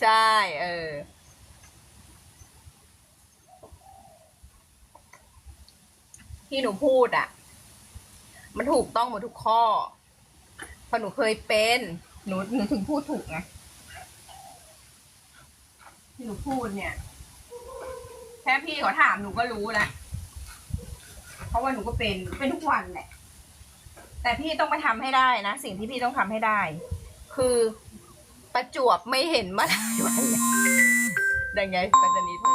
ใช่ เออ ที่หนูพูดอะ มันถูกต้องหมดทุกข้อเพราะหนูเคยเป็น หนูหนูถึงพูดถูกไงที่หนูพูดเนี่ยแค่พี่เขาถามหนูก็รู้แล้วเพราะว่าหนูก็เป็นเป็นทุกวันแหละ แต่พี่ต้องไปทำให้ได้นะ สิ่งที่พี่ต้องทำให้ได้ คือ ประจวบไม่เห็นมาหลายวันแล้วดังไงปัจจนีโทร